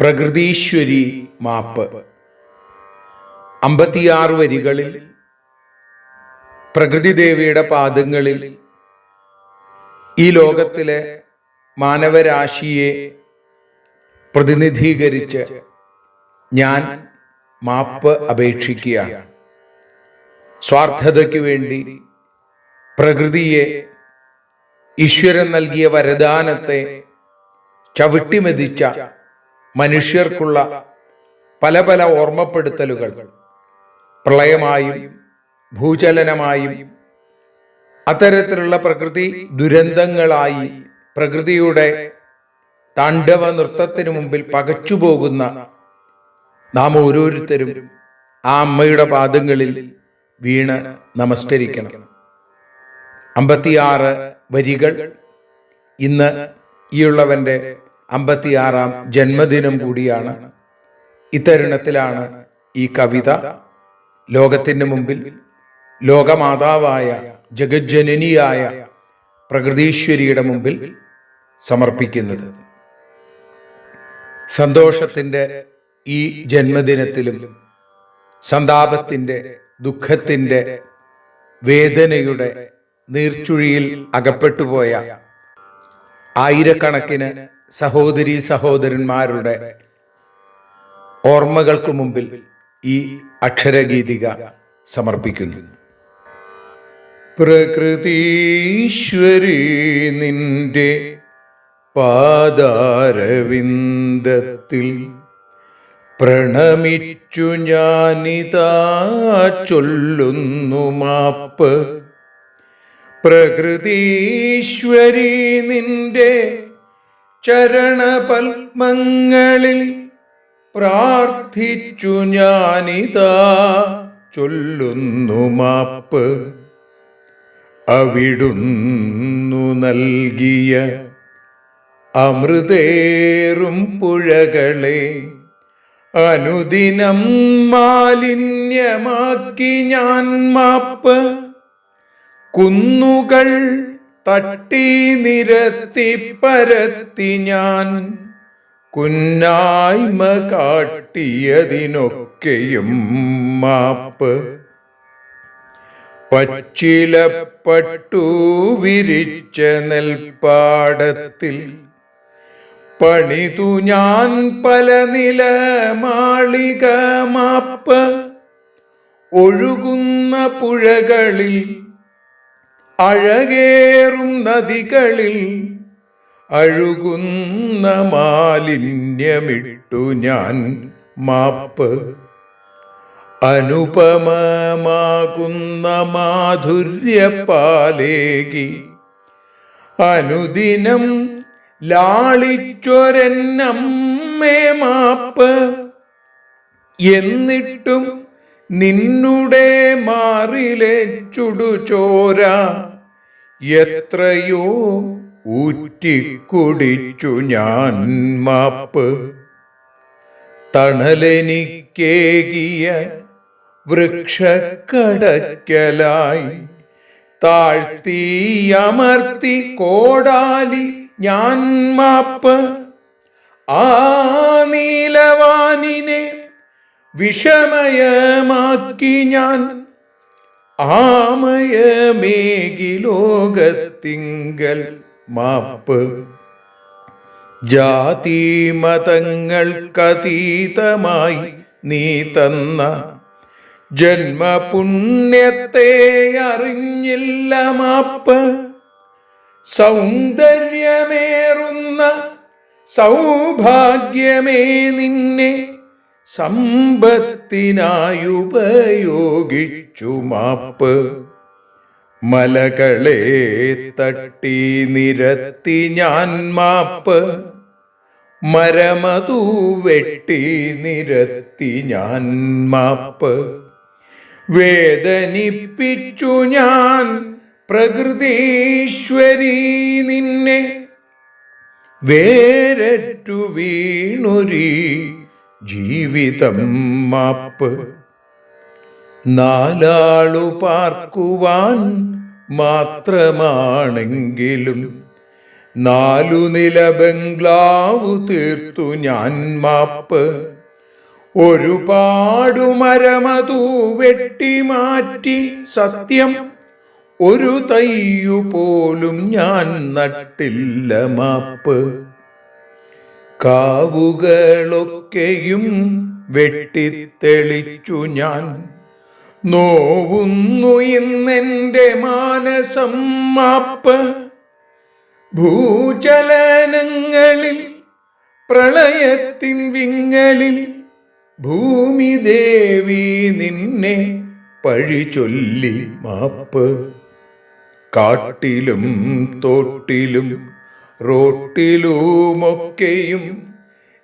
പ്രകൃതീശ്വരി മാപ്പ്. അമ്പത്തിയാറ് വരികളിൽ പ്രകൃതിദേവിയുടെ പാദങ്ങളിൽ ഈ ലോകത്തിലെ മാനവരാശിയെ പ്രതിനിധീകരിച്ച് ഞാൻ മാപ്പ് അപേക്ഷിക്കുകയാണ്. സ്വാർത്ഥതയ്ക്ക് വേണ്ടി പ്രകൃതിയെ ഈശ്വരൻ നൽകിയ വരദാനത്തെ ചവിട്ടിമെതിച്ച മനുഷ്യർക്കുള്ള പല പല ഓർമ്മപ്പെടുത്തലുകൾ. പ്രളയമായും ഭൂചലനമായും അത്തരത്തിലുള്ള പ്രകൃതി ദുരന്തങ്ങളായി പ്രകൃതിയുടെ താണ്ഡവ നൃത്തത്തിന് മുമ്പിൽ പകച്ചുപോകുന്ന നാം ഓരോരുത്തരും ആ അമ്മയുടെ പാദങ്ങളിൽ വീണ് നമസ്കരിക്കണം. അമ്പത്തിയാറ് വരികൾ ഇന്ന് ഈയുള്ളവന്റെ അമ്പത്തിയാറാം ജന്മദിനം കൂടിയാണ്. ഇത്തരുണത്തിലാണ് ഈ കവിത ലോകത്തിന് മുമ്പിൽ ലോകമാതാവായ ജഗജ്ജനനിയായ പ്രകൃതീശ്വരിയുടെ മുമ്പിൽ സമർപ്പിക്കുന്നത്. സന്തോഷത്തിന്റെ ഈ ജന്മദിനത്തിലും സന്താപത്തിന്റെ ദുഃഖത്തിന്റെ വേദനയുടെ നീർച്ചുഴിയിൽ അകപ്പെട്ടുപോയ ആയിരക്കണക്കിന് സഹോദരി സഹോദരന്മാരുടെ ഓർമ്മകൾക്ക് മുമ്പിൽ ഈ അക്ഷരഗീതിക സമർപ്പിക്കുന്നു. പ്രകൃതീശ്വരി നിന്റെ പാദാരവിന്ദത്തിൽ പ്രണമിച്ചു ഞാനിതാ ചൊല്ലുന്നു മാപ്പ്. പ്രകൃതീശ്വരി നിന്റെ ചരണപത്മങ്ങളിൽ പ്രാർത്ഥിച്ചു ഞാനിതാ ചൊല്ലുന്നു മാപ്പ്. അവിടുന്നു നൽകിയ അമൃതേറും പുഴകളെ അനുദിനം മാലിന്യമാക്കി ഞാൻ മാപ്പ്. കുന്നുകൾ തട്ടി നിരത്തി പരത്തി ഞാൻ കുന്നായ്മ കാട്ടിയതിനൊക്കെയും മാപ്പ്. പച്ചിലപ്പെട്ടു വിരിച്ച നെൽപ്പാടത്തിൽ പണിതു ഞാൻ പല നില മാളിക മാപ്പ്. ഒഴുകുന്ന പുഴകളിൽ അഴകേറും നദികളിൽ അഴുകുന്ന മാലിന്യമിട്ടു ഞാൻ മാപ്പ്. അനുപമമാകുന്ന മാധുര്യപ്പാലേകി അനുദിനം ലാളിച്ചൊരെന്നമ്മേ മാപ്പ്. എന്നിട്ടും നിന്നുടെ മാറിലെ ചുടുചോര എത്രയോ ഊറ്റിക്കുടിച്ചു ഞാൻ മാപ്പ്. തണലെനിക്കേകിയ വൃക്ഷക്കടക്കലായി താഴ്ത്തിയമർത്തി കോടാലി ഞാൻ മാപ്പ്. ആ നീലവാനിനെ വിഷമയമാക്കി ഞാൻ ആമയമേകി ലോകത്തിങ്കൽ മാപ്പ്. ജാതി മതങ്ങൾക്കതീതമായി നീ തന്ന ജന്മപുണ്യത്തെ അറിഞ്ഞില്ല മാപ്പ്. സൗന്ദര്യമേറുന്ന സൗഭാഗ്യമേ നിന്നെ സമ്പത്തിനായുപയോഗിച്ചു മാപ്പ്. മലകളെ തട്ടി നിരത്തി ഞാൻ മാപ്പ്. മരമതു വെട്ടി നിരത്തി ഞാൻ മാപ്പ്. വേദനിപ്പിച്ചു ഞാൻ പ്രകൃതീശ്വരി നിന്നെ. വേരറ്റു വീണൊരി ജീവിതം മാപ്പ്. നാലാളു പാർക്കുവാൻ മാത്രമാണെങ്കിലും നാലു നില ബംഗ്ലാവ് തീർത്തു ഞാൻ മാപ്പ്. ഒരുപാടു മരമതു വെട്ടിമാറ്റി സത്യം ഒരു തയ്യു പോലും ഞാൻ നട്ടില്ല മാപ്പ്. കാവുകളൊക്കെയും വെട്ടിത്തെളിച്ചു ഞാൻ. നോവുന്നു ഇന്നെന്റെ മാനസം മാപ്പ് ഭൂചലനങ്ങളിൽ പ്രളയത്തിൻ വിങ്ങലിൽ ഭൂമി ദേവി നിന്നെ പഴി ചൊല്ലി മാപ്പ്. കാട്ടിലും തോട്ടിലും റോട്ടിലുമൊക്കെയും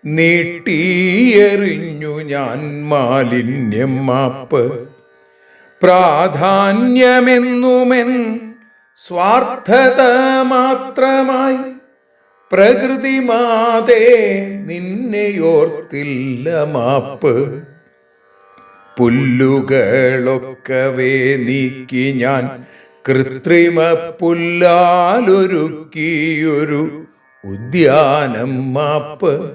നീട്ടിയെറിഞ്ഞു ഞാൻ മാലിന്യം മാപ്പ് പ്രാധാന്യമെന്നുമെൻ സ്വാർത്ഥത മാത്രമായി പ്രകൃതി മാതേ നിന്നെയോർത്തില്ല മാപ്പ്. പുല്ലുകളൊക്കെ നീക്കി ഞാൻ കൃത്രിമ പുല്ലാലൊരുക്കിയൊരു ഉദ്യാനം മാപ്പ്.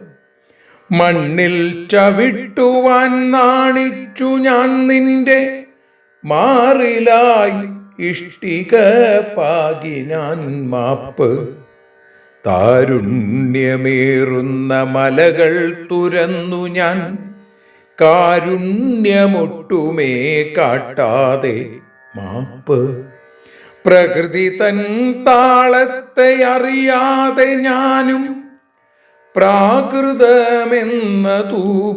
മണ്ണിൽ ചവിട്ടുവാൻ നാണിച്ചു ഞാൻ നിന്റെ മാറിലായി ഇഷ്ടിക പാകിനാൻ മാപ്പ്. താരുണ്യമേറുന്ന മലകൾ തുരന്നു ഞാൻ കാരുണ്യമൊട്ടുമേ കാട്ടാതെ മാപ്പ്. പ്രകൃതി തൻ താളത്തെ അറിയാതെ ഞാനും പ്രാകൃതമെന്ന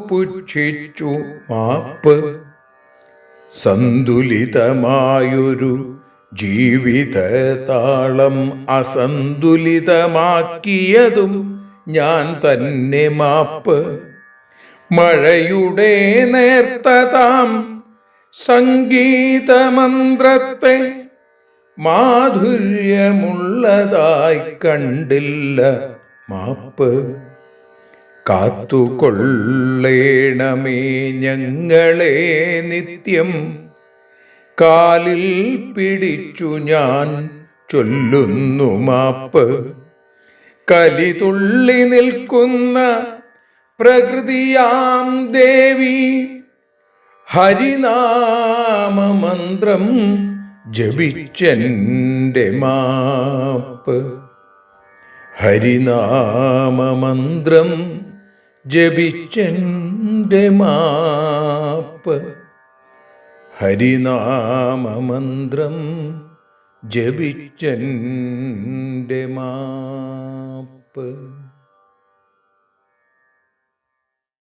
പുച്ഛിച്ചു മാപ്പ് സന്തുലിതമായൊരു ജീവിത താളം അസന്തുലിതമാക്കിയതും ഞാൻ തന്നെ മാപ്പ്. മഴയുടെ നേർത്തതാം സംഗീതമന്ത്രത്തെ മാധുര്യമുള്ളതായി കണ്ടില്ല. മാപ്പ്. കാത്തുകൊള്ളേണമേ ഞങ്ങളെ നിത്യം. കാലിൽ പിടിച്ചു ഞാൻ ചൊല്ലുന്നു മാപ്പ്. കലിതുള്ളി നിൽക്കുന്ന പ്രകൃതിയാം ദേവി. ഹരിനാമമന്ത്രം ജപിച്ചെന്റെ മാപ്പ്. ഹരിനാമമന്ത്രം ജപിച്ചെന്റെ മാപ്പ്. ഹരിനാമമന്ത്രം ജപിച്ചെന്റെ മാപ്പ്.